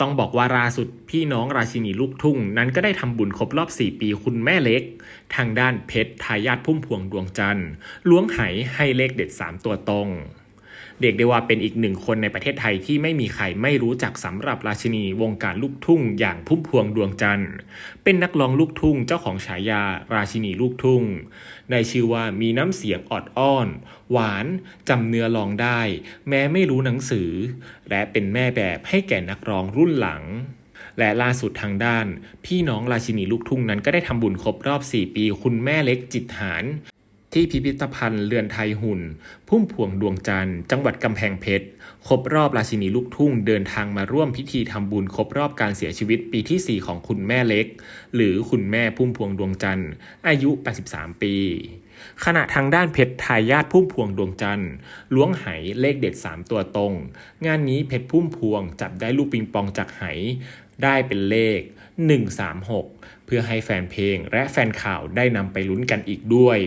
ต้องบอกว่าล่าสุดพี่น้องราชินีลูกทุ่ง นั้นก็ได้ทำบุญครบรอบ 4 ปีคุณแม่เล็ก ทางด้านเพชรทายาทพุ่มพวงดวงจันทร์ล้วงไหให้เลขเด็ด 3 ตัวตรง เรียกได้ว่าเป็นอีกหนึ่งคนในประเทศไทยที่ไม่มีใครไม่รู้จักสำหรับราชินีวงการลูกทุ่งอย่างพุ่มพวงดวงจันทร์ เป็นนักร้องลูกทุ่งเจ้าของฉายาราชินีลูกทุ่งได้ชื่อว่ามีน้ำเสียงออดอ้อน หวานจำเนื้อร้องได้ แม้ไม่รู้หนังสือ และเป็นแม่แบบให้แก่นักร้องรุ่นหลังและล่าสุดทางด้าน พี่น้องราชินีลูกทุ่งนั้นก็ได้ทำบุญครบรอบ 4 ปี คุณแม่เล็กจิตหาร ที่พิพิธภัณฑ์เรือนไทยหุ่น พุ่มพวงดวงจันทร์จังหวัดกำแพงเพชรครบรอบราชินีลูกทุ่งเดินทางมาร่วมพิธีทำบุญครบรอบการเสียชีวิตปีที่ 4 ของคุณแม่เล็ก หรือคุณแม่พุ่มพวงดวงจันทร์อายุ 83 ปีขณะทางด้านเพชรทายาทพุ่มพวงดวงจันทร์ล้วงไหเลขเด็ด 3 ตัวตรง งานนี้เพชรพุ่มพวงจับได้ลูกปิงปองจากไหได้เป็นเลข 136 เพื่อให้แฟนเพลงและแฟนข่าวได้นำไปลุ้นกันอีกด้วย